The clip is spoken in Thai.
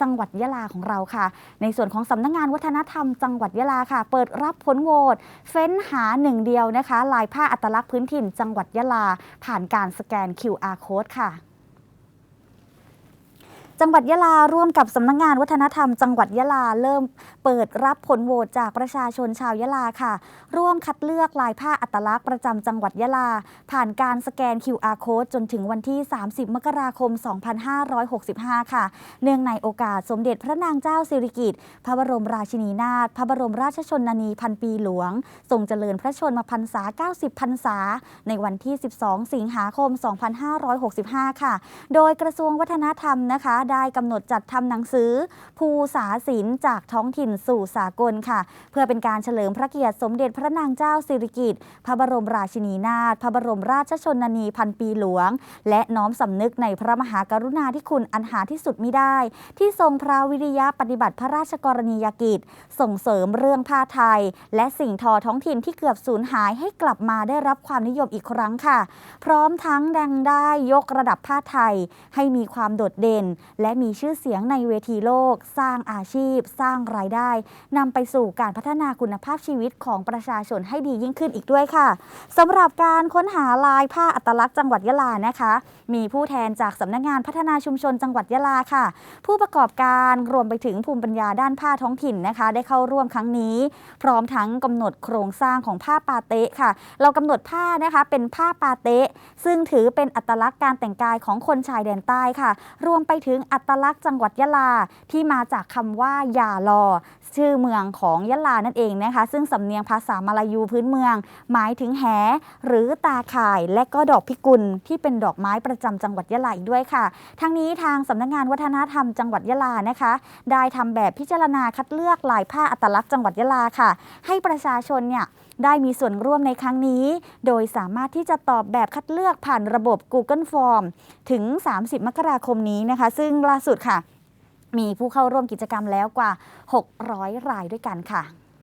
จังหวัดยะลาของเราค่ะ ในส่วนของสำนักงานวัฒนธรรมจังหวัดยะลาค่ะ เปิดรับผลโหวตเฟ้นหาหนึ่งเดียวนะคะ ลายผ้าอัตลักษณ์พื้นถิ่นจังหวัดยะลา ผ่านการสแกน QR code ค่ะ จังหวัดยะลาร่วมกับสำนักงานวัฒนธรรม จังหวัดยะลาเริ่มเปิดรับผลโหวตจากประชาชนชาวยะลาค่ะ ร่วมคัดเลือกลายผ้าอัตลักษณ์ประจำจังหวัดยะลา ผ่านการสแกน QR code จนถึงวันที่ 30 มกราคม 2565 ค่ะ เนื่องในโอกาสสมเด็จพระนางเจ้าสิริกิติ์พระบรมราชินีนาถพระบรมราชชนนีพันปีหลวงทรงเจริญพระชนมพรรษา 90 พรรษา ในวันที่ 12 สิงหาคม 2565 ค่ะ โดยกระทรวงวัฒนธรรมนะคะได้กำหนดจัดทำหนังสือ ภูษาศิลป์จากท้องถิ่นสู่สากลค่ะ เพื่อเป็นการเฉลิมพระเกียรติสมเด็จพระนางเจ้าสิริกิติ์พระบรมราชินีนาถพระบรมราชชนนีพันปีหลวง และน้อมสำนึกในพระมหากรุณาธิคุณอันหาที่สุดมิได้ ที่ทรงพระวิริยะปฏิบัติพระราชกรณียกิจ ส่งเสริมเรื่องผ้าไทย และสิ่งทอท้องถิ่นที่เกือบสูญหายให้กลับมาได้รับความนิยมอีกครั้งค่ะ พร้อมทั้งดังได้ยกระดับผ้าไทยให้มีความโดดเด่นและมีชื่อเสียงในเวทีโลก สร้างอาชีพ สร้างรายได้นำไปสู่การพัฒนาคุณภาพชีวิตของประชาชนให้ดียิ่งขึ้นอีกด้วยค่ะสำหรับการค้นหาลายผ้าอัตลักษณ์จังหวัดยะลานะคะ มีผู้แทนจากสำนักงานพัฒนาชุมชนจังหวัดยะลาค่ะ ผู้ประกอบการรวมไปถึงภูมิปัญญาด้านผ้าท้องถิ่นนะคะ ได้เข้าร่วมครั้งนี้ พร้อมทั้งกำหนดโครงสร้างของผ้าปาเตะค่ะ เรากำหนดผ้านะคะเป็นผ้าปาเตะซึ่งถือเป็นอัตลักษณ์การแต่งกายของคนชายแดนใต้ค่ะ รวมไปถึงอัตลักษณ์จังหวัดยะลาที่มาจากคำว่าอย่ารอ ชื่อเมืองของยะลานั่นเองนะคะ ซึ่งสำเนียงภาษามาลายูพื้นเมือง หมายถึงแห หรือตาข่ายและก็ดอกพิกุลที่เป็นดอกไม้ประจำจังหวัดยะลาอีกด้วยค่ะ ทั้งนี้ทางสำนักงานวัฒนธรรมจังหวัดยะลานะคะ ได้ทำแบบพิจารณาคัดเลือกลายผ้าอัตลักษณ์จังหวัดยะลาค่ะ ให้ประชาชนเนี่ยได้มีส่วนร่วมในครั้งนี้ โดยสามารถที่จะตอบแบบคัดเลือกผ่านระบบ Google Form ถึง 30 มกราคมนี้นะคะ ซึ่งล่าสุดค่ะ มีผู้เข้าร่วมกิจกรรมแล้วกว่า 600 รายด้วยกันค่ะ